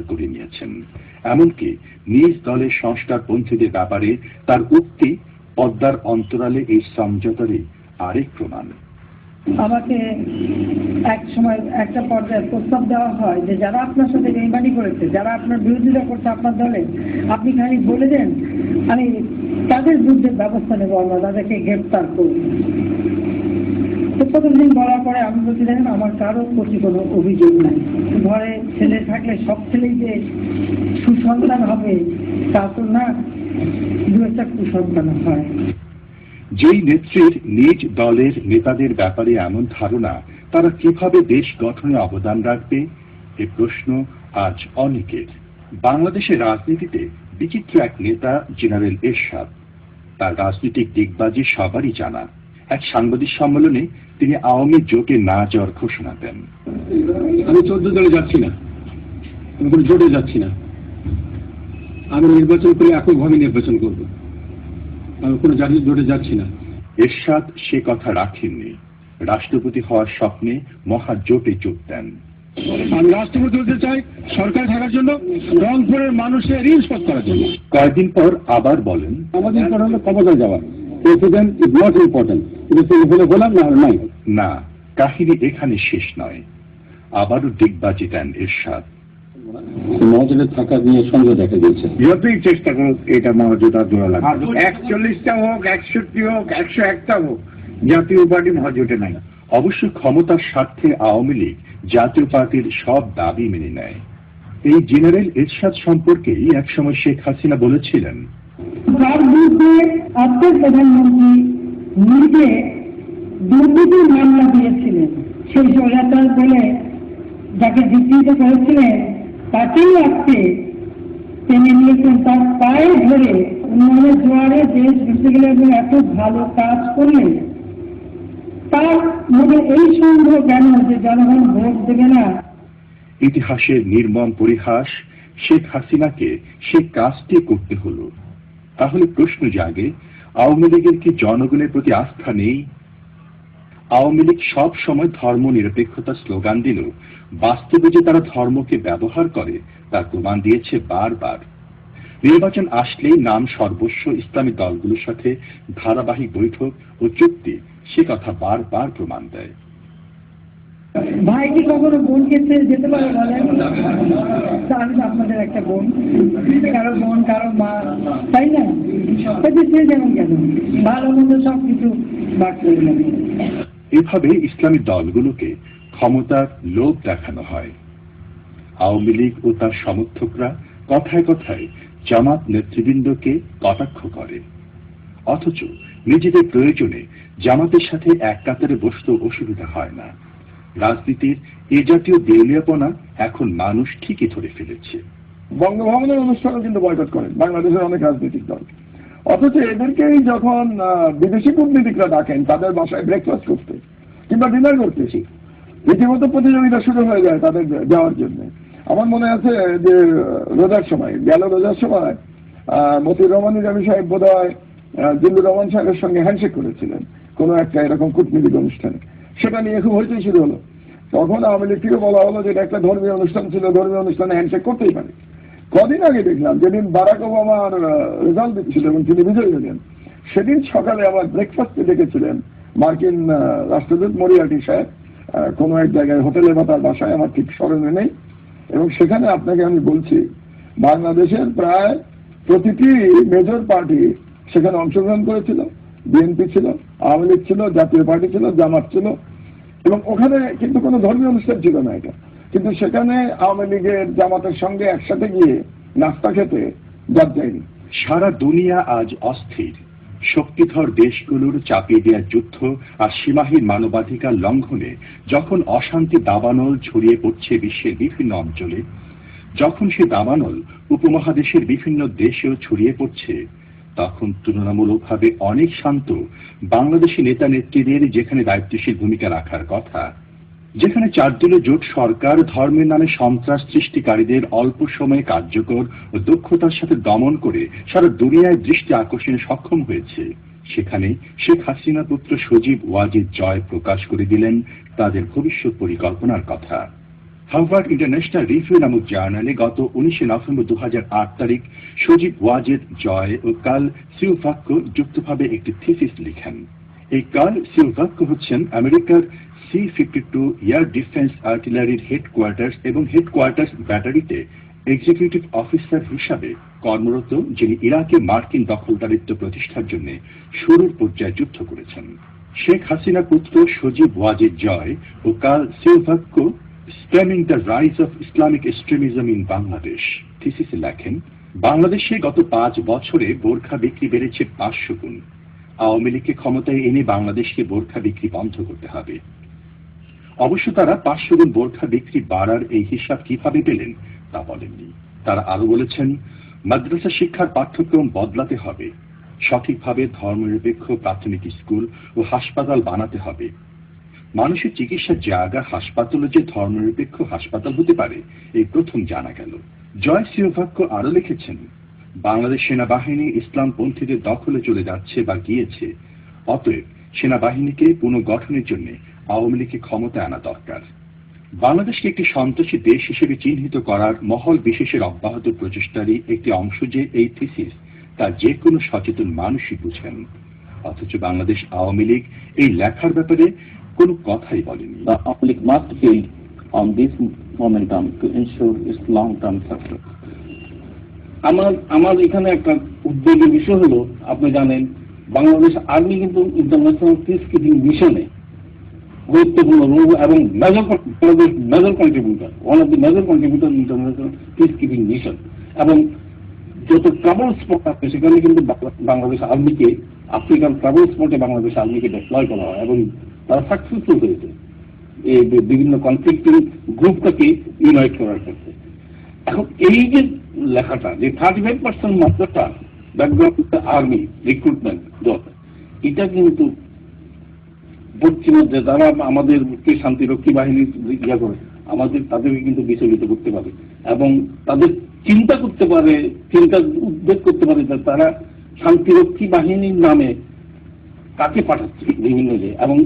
ব্যবহার করে নিয়েছেন। এমনকি নিজ দলের সংস্কার সংস্কারপন্থীদের ব্যাপারে তার উক্তি পদ্মার অন্তরালে এই সমঝোতারই আরেক প্রমাণ। আমাকে এক সময় একটা পর্যায়ে প্রস্তাব দেওয়া হয় যে যারা আপনার সাথে বেইমানি করেছে, যারা আপনার বিরোধিতা করছে আপনার দলে, আপনি খালি বলে দেন, আমি তাদের বিরুদ্ধে ব্যবস্থা নেব আমরা, তাদেরকে গ্রেপ্তার করব। তো প্রথম দিন বলার পরে আমি বলছি দেখেন, আমার কারোর প্রতি কোনো অভিযোগ নাই। ঘরে ছেলে থাকলে সব ছেলেই যে সুসন্তান হবে, তা তো না। দু একটা কুসন্তান হয়। যেই নেত্রীর নিজ দলের নেতাদের ব্যাপারে এমন ধারণা, তারা কীভাবে দেশ গঠনে অবদান রাখবে? এ প্রশ্ন আজ অনেকের। বাংলাদেশের রাজনীতিতে বিচিত্র এক নেতা জেনারেল এরশাদ। তার রাজনৈতিক দিকবাজি সবারই জানা। এক সাংবাদিক সম্মেলনে তিনি আওয়ামী জোটে না যাওয়ার ঘোষণা দেন। আমি চোদ্দ দলে যাচ্ছি না। আমি কোনো জোটে যাচ্ছি না। আমি নির্বাচন করে এককভাবে নির্বাচন করব। আমি কোনো জাতীয় জোটে যাচ্ছি না। এরশাদ সে কথা রাখেননি। রাষ্ট্রপতি হওয়ার স্বপ্নে মহা জোটে যোগ দেন। আমি রাষ্ট্রপতি হতে চাই সরকার থাকার জন্য রংপুরের মানুষের ঋণ শোধ করার জন্য। কয়েকদিন পর আবার বলেন আমাদের কথা হলো ক্ষমতায় যাওয়া। প্রেসিডেন্ট ইজ নট ইম্পর্টেন্ট কিন্তু সেই বললাম না নাই। না কাহিনী এখানে শেষ নয়। আবারও দিগবাজি দেন এরশাদ। মহাজনে থাকা নিয়ে সন্দেহ দেখা দিয়েছে যতই চেষ্টা করুক এটা মহাজোটা জোড়া লাগবে একচল্লিশটা হোক একষট্টি হোক একশো একটা হোক জাতীয় পার্টি মহাজোটে নাই। অবশ্য ক্ষমতার স্বার্থে আওয়ামী লীগ জাতীয় পার্টির সব দাবি মেনে নেয়। এই জেনারেল এরশাদ সম্পর্কেই একসময় শেখ হাসিনা বলেছিলেন তার বিরুদ্ধে আজকের প্রধানমন্ত্রী নিজে দুর্নীতির মামলা দিয়েছিলেন। সেই স্বৈরাচার বলে যাকে বিকৃত করেছিলেন তাকেই আজকে টেনে নিয়েছেন। তার পায়ে ধরে উন্নয়নের জোয়ারে দেশ বেঁচে গেলে এবং এত ভালো কাজ করলে তার মধ্যে এই সন্দেহ কেন যে জনগণ ভোট দেবে না? ইতিহাসের নির্মম পরিহাস শেখ হাসিনাকে সে কাজটি করতে হলো। তাহলে প্রশ্ন জাগে, আওয়ামী লীগের কি জনগণের প্রতি আস্থা নেই? আওয়ামী লীগ সব সময় ধর্ম নিরপেক্ষতার স্লোগান দিল। বাস্তবে যে তারা ধর্মকে ব্যবহার করে তার প্রমাণ দিয়েছে বারবার। নির্বাচন আসলেই নাম সর্বস্ব ইসলামী দলগুলোর সাথে ধারাবাহিক বৈঠক ও চুক্তি, সে কথা বারবার প্রমাণ দেয়। ভাই কি কখনো বোনকে ছেড়ে যেতে পারে বলেন? আমি তো আপনাদের একটা বোন। কারও বোন, কারও মা, তাই না? ছেড়ে যাবেন কেন? ভালো মন্দ সব কিছু বাদ করে এভাবে ইসলামী দলগুলোকে ক্ষমতার লোভ দেখানো হয়। আওয়ামী লীগ ও তার সমর্থকরা কথায় কথায় জামাত নেতৃবৃন্দকে কটাক্ষ করে। অথচ নিজেদের প্রয়োজনে জামাতের সাথে এক কাতারে বসতেও অসুবিধা হয় না। রাজনীতির এ জাতীয় দেউলিয়াপনা এখন মানুষ ঠিকই ধরে ফেলেছে। বঙ্গভবনের অনুষ্ঠানও কিন্তু বয়কট করেন বাংলাদেশের অনেক রাজনৈতিক দল। অথচ এদেরকেই যখন বিদেশি কূটনীতিকরা ডাকেন, তাদের বাসায় ব্রেকফাস্ট করতে কিংবা ডিনার করতে, রীতিমতো প্রতিযোগিতা শুরু হয়ে যায় তাদের যাওয়ার জন্য। আমার মনে আছে যে, রোজার সময়, গেল রোজার সময় মতিউর রহমান নিজামী সাহেব বোধ হয় জিল্লুর রহমান সাহেবের সঙ্গে হ্যান্ডশেক করেছিলেন কোনো একটা এরকম কূটনীতিক অনুষ্ঠানে। সেটা নিয়ে খুব হইচই শুরু হলো। তখন আওয়ামী লীগ থেকে বলা হলো যে একটা ধর্মীয় অনুষ্ঠান ছিল, ধর্মীয় অনুষ্ঠানে হ্যান্ডশেক করতেই পারে। কদিন আগে দেখলাম যেদিন বারাক ওবামার রেজাল্ট দিচ্ছিল এবং তিনি বিজয়ী হলেন, সেদিন সকালে আবার ব্রেকফাস্টে ডেকেছিলেন মার্কিন রাষ্ট্রদূত মরিয়াটি সাহেব কোনো এক জায়গায় হোটেলে বা তার বাসায়, আমার ঠিক স্মরণে নেই। এবং সেখানে আপনাকে আমি বলছি, বাংলাদেশের প্রায় প্রতিটি মেজর পার্টি সেখানে অংশগ্রহণ করেছিল, বিএনপি ছিল আওয়ামী লীগ ছিল, জাতীয় পার্টি ছিল, জামাত ছিল। এবং ওখানে কিন্তু কোনো ধর্মীয় অনুষ্ঠান ছিল না এটা। কিন্তু সেখানে আওয়ামী লীগের জামাতের সঙ্গে একসাথে গিয়ে নাস্তা খেতে যার যায়নি। সারা দুনিয়া আজ অস্থির। শক্তিধর দেশগুলোর চাপিয়ে দেওয়া যুদ্ধ আর সীমাহীন মানবাধিকার লঙ্ঘনে যখন অশান্তি দাবানল ছড়িয়ে পড়ছে বিশ্বের বিভিন্ন অঞ্চলে, যখন সে দাবানল উপমহাদেশের বিভিন্ন দেশেও ছড়িয়ে পড়ছে তখন তুলনামূলকভাবে অনেক শান্ত বাংলাদেশি নেতা নেত্রীদের যেখানে দায়িত্বশীল ভূমিকা রাখার কথা, যেখানে চারদলীয় জোট সরকার ধর্মের নামে সন্ত্রাস সৃষ্টিকারীদের অল্প সময়ে কার্যকর ও দক্ষতার সাথে দমন করে সারা দুনিয়ায় দৃষ্টি আকর্ষণে সক্ষম হয়েছে, সেখানে শেখ হাসিনা পুত্র সজীব ওয়াজিদ জয় প্রকাশ করে দিলেন তাদের ভবিষ্যৎ পরিকল্পনার কথা। হার্ভার্ড ইন্টারন্যাশনাল রিভিউ নামক জার্নালে গত উনিশে নভেম্বর দু হাজার আট তারিখ সজীব ওয়াজেদ জয় ও কাল সিউভাক্য যুক্তভাবে একটি থিসিস লিখেন। এই কাল সিউভাক্য হচ্ছেন আমেরিকার C fifty two air defence আর্টিলারির headquarters এবং হেডকোয়ার্টার্স ব্যাটারিতে এক্সিকিউটিভ অফিসার হিসাবে কর্মরত, যিনি ইরাকে মার্কিন দখলদারিত্ব প্রতিষ্ঠার জন্য শুরুর পর্যায়ে যুদ্ধ করেছেন। শেখ হাসিনা পুত্র সজীব ওয়াজেদ জয় ও কাল সিলভাক্য spamming the rise of Islamic extremism in Bangladesh থিসিসে লেখেন, বাংলাদেশে গত পাঁচ বছরে বোরখা বিক্রি বেড়েছে পাঁচশো গুণ। আওয়ামী লীগকে ক্ষমতায় এনে বাংলাদেশকে বোরখা বিক্রি বন্ধ করতে হবে। অবশ্য তারা পাঁচশো গুণ বোরখা বিক্রি বাড়ার এই হিসাব কীভাবে পেলেন তা বলেননি। তারা আরও বলেছেন, মাদ্রাসা শিক্ষার পাঠ্যক্রম বদলাতে হবে। সঠিকভাবে ধর্মনিরপেক্ষ প্রাথমিক স্কুল ও হাসপাতাল বানাতে হবে। মানুষের চিকিৎসার জায়গা হাসপাতালও যে ধর্মনিরপেক্ষ হাসপাতাল হতে পারে, এই প্রথম জানা গেল। জয় সিংহভাক্য আরও লিখেছেন, বাংলাদেশ সেনাবাহিনী ইসলামপন্থীদের দখলে চলে যাচ্ছে বা গিয়েছে, অতএব সেনাবাহিনীকে পুনর্গঠনের জন্য আওয়ামী লীগকে ক্ষমতায় আনা দরকার। বাংলাদেশকে একটি সন্ত্রাসী দেশ হিসেবে চিহ্নিত করার মহল বিশেষের অব্যাহত প্রচেষ্টারই একটি অংশ যে এই থিসিস তা যে কোনো সচেতন মানুষই বুঝেন। অথচ বাংলাদেশ আওয়ামী লীগ এই লেখার ব্যাপারে কোনো কথাই বলেনি the public must build on this momentum to ensure its long-term success. আমার আমার এখানে একটা উদ্বেগের বিষয় হলো, আপনি জানেন, বাংলাদেশ আর্মি কিন্তু ইন্টারন্যাশনাল পিস কিপিং মিশনে গুরুত্বপূর্ণ রোল এবং major Bangladesh major contributor one of the major contributor international peacekeeping mission এবং যত ট্রাভেল স্পট আছে, সেখানে কিন্তু বাংলা- বাংলাদেশ আর্মিকে আফ্রিকান ট্রাভেল স্পটে বাংলাদেশ আর্মিকে ডিপ্লয় করা হয় এবং তারা সাকসেসফুল হয়েছে। এই বিভিন্ন কনফ্লিক্টিং গ্রুপটাকে ইউনাইট করার ক্ষেত্রে। এখন এই যে লেখাটা, যে থার্টি ফাইভ পার্সেন্ট মাত্রাটা ব্যাকগ্রাউন্ড আর্মি রিক্রুটমেন্ট দল এটা কিন্তু পশ্চিমে যে যারা আমাদেরকে শান্তিরক্ষী বাহিনী ইয়া করে, আমাদের তাদেরকে কিন্তু বিচলিত করতে পারে এবং তাদের চিন্তা করতে পারে, চিন্তা উদ্বেগ করতে পারে যে তারা শান্তিরক্ষী বাহিনীর নামে কাকে পাঠাচ্ছে বিভিন্ন এবং